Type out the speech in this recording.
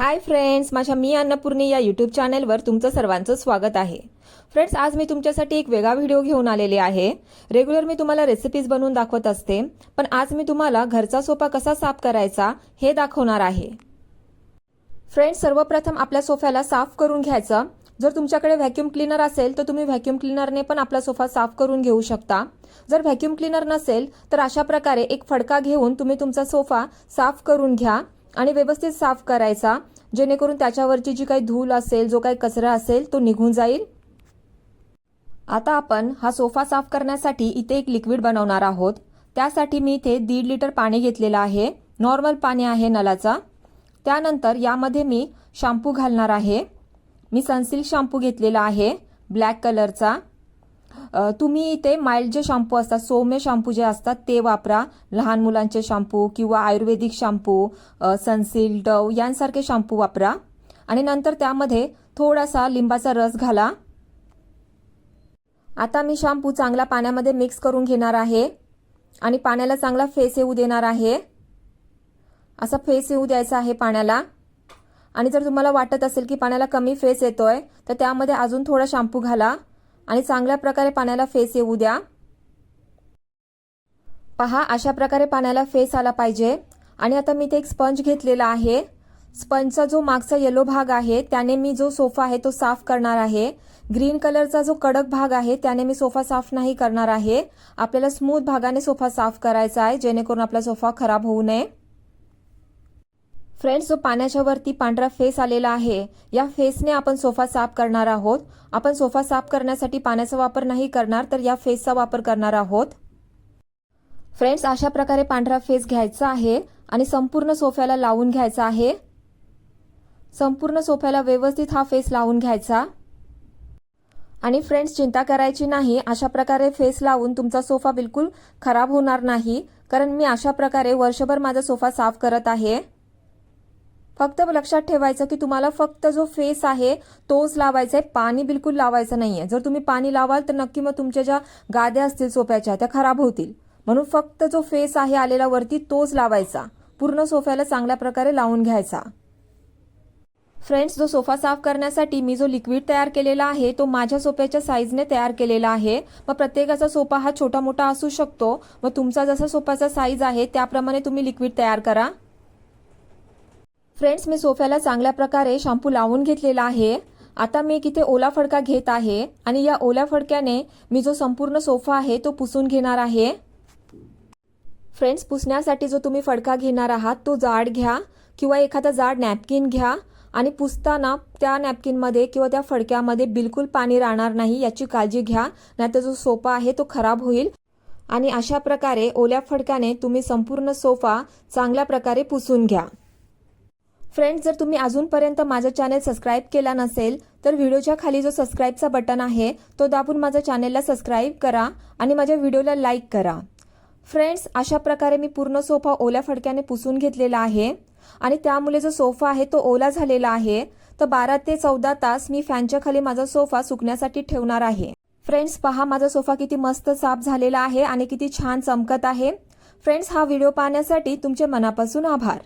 Hi friends माझ्या मी अन्नपूर्णी या YouTube चॅनेलवर तुमचं सर्वांचं स्वागत आहे. फ्रेंड्स आज मी तुमच्यासाठी एक वेगळा व्हिडिओ घेऊन आलेले आहे. रेग्युलर मी तुम्हाला रेसिपीज बनवून दाखवत असते पण आज मी तुम्हाला घरचा सोफा कसा साफ करायचा हे दाखवणार आहे. फ्रेंड्स सर्वप्रथम आपल्या सोफ्याला साफ करून घ्यायचं. जर तुमच्याकडे व्हॅक्यूम क्लीनर असेल तर तुम्ही व्हॅक्यूम क्लीनरने पण आपला सोफा साफ करून घेऊ शकता. जर व्हॅक्यूम क्लीनर नसेल तर अशा प्रकारे एक फडका घेऊन तुम्ही तुमचा सोफा साफ करून घ्या. आणि व्यवस्थित साफ करायचा जेणेकरून त्याच्यावरची जी काही धूल असेल जो काही कचरा असेल तो निघून जाईल. आता आपण हा सोफा साफ करण्यासाठी इथे एक लिक्विड बनवणार आहोत. त्यासाठी मी इथे दीड लिटर पाणी घेतलेलं आहे. नॉर्मल पाणी आहे नलाचा. त्यानंतर यामध्ये मी शॅम्पू घालणार आहे. मी सनसिल्क शॅम्पू घेतलेला आहे ब्लॅक कलरचा. तुम्ही इथे माइल्ड जे शॅम्पू असतात सौम्य शॅम्पू जे असतात ते वापरा. लहान मुलांचे शॅम्पू किंवा आयुर्वेदिक शॅम्पू सनसिल्क डव यांसारखे शॅम्पू वापरा. आणि नंतर त्यामध्ये थोडासा लिंबाचा रस घाला. आता मी शॅम्पू चांगला पाण्यामध्ये मिक्स करून घेणार आहे. आणि पाण्याला चांगला फेस येऊ देणार आहे. असा फेस येऊ द्यायचा आहे पाण्याला. आणि जर तुम्हाला वाटत असेल की पाण्याला कमी फेस येतोय तर त्यामध्ये अजून थोडा शॅम्पू घाला. आणि चांगल्या प्रकारे पाण्याला फेस येऊ द्या. पहा अशा प्रकारे पाण्याला फेस आला पाहिजे. आणि आता मी ते एक स्पंज घेतलेला आहे. स्पंजचा जो मागचा येलो भाग आहे त्याने मी जो सोफा आहे तो साफ करणार आहे. ग्रीन कलरचा जो कडक भाग आहे त्याने मी सोफा साफ नाही करणार आहे. आपल्याला स्मूथ भागाने सोफा साफ करायचा आहे जेणेकरून आपला सोफा खराब होऊ नये. फ्रेंड्स जो पाण्याच्या वरती पांढरा फेस आलेला आहे या फेसने आपण सोफा साफ करणार आहोत. आपण सोफा साफ करण्यासाठी पाण्याचा वापर नाही करणार तर या फेसचा वापर करणार आहोत. फ्रेंड्स अशा प्रकारे पांढरा फेस घ्यायचा आहे आणि संपूर्ण सोफ्याला लावून घ्यायचा आहे. संपूर्ण सोफ्याला व्यवस्थित हा फेस लावून घ्यायचा. आणि फ्रेंड्स चिंता करायची नाही अशा प्रकारे फेस लावून तुमचा सोफा बिलकुल खराब होणार नाही कारण मी अशा प्रकारे वर्षभर माझा सोफा साफ करत आहे. फक्त लक्षात ठेवायचं की तुम्हाला फक्त जो फेस आहे तोच लावायचा आहे पाणी बिलकुल लावायचं नाहीये. जर तुम्ही पाणी लावाल तर नक्की मग तुमच्या ज्या गाद्या असतील सोफ्याच्या त्या खराब होतील. म्हणून फक्त जो फेस आहे आलेला वरती तोच लावायचा. पूर्ण सोफ्याला चांगल्या प्रकारे लावून घ्यायचा. फ्रेंड्स जो सोफा साफ करण्यासाठी मी जो लिक्विड तयार केलेला आहे तो माझ्या सोफ्याच्या साईजने तयार केलेला आहे. मग प्रत्येकाचा सोफा हा छोटा मोठा असू शकतो. मग तुमचा जसा सोफाचा साईज आहे त्याप्रमाणे तुम्ही लिक्विड तयार करा. फ्रेंड्स मी सोफ्याला चांगल्या प्रकारे शॅम्पू लावून घेतलेला आहे. आता मी एक इथे ओला फडका घेत आहे आणि या ओल्या फडक्याने मी जो संपूर्ण सोफा आहे तो पुसून घेणार आहे. फ्रेंड्स पुसण्यासाठी जो तुम्ही फडका घेणार आहात तो जाड घ्या किंवा एखादा जाड नॅपकिन घ्या आणि पुसताना त्या नॅपकिनमध्ये किंवा त्या फडक्यामध्ये बिलकुल पाणी राहणार नाही याची काळजी घ्या. नाहीतर जो सोफा आहे तो खराब होईल. आणि अशा प्रकारे ओल्या फडक्याने तुम्ही संपूर्ण सोफा चांगल्या प्रकारे पुसून घ्या. फ्रेंड्स जर तुम्ही अजूनपर्यंत माझं चॅनेल सबस्क्राईब केला नसेल तर व्हिडिओच्या खाली जो सबस्क्राईबचा बटन आहे तो दाबून माझ्या चॅनेलला सबस्क्राईब करा आणि माझ्या व्हिडिओला लाईक करा. फ्रेंड्स अशा प्रकारे मी पूर्ण सोफा ओल्या फडक्याने पुसून घेतलेला आहे आणि त्यामुळे जो सोफा आहे तो ओला झालेला आहे. तर बारा ते चौदा तास मी फॅनच्या खाली माझा सोफा सुकण्यासाठी ठेवणार आहे. फ्रेंड्स पहा माझा सोफा किती मस्त साफ झालेला आहे आणि किती छान चमकत आहे. फ्रेंड्स हा व्हिडिओ पाहण्यासाठी तुमचे मनापासून आभार.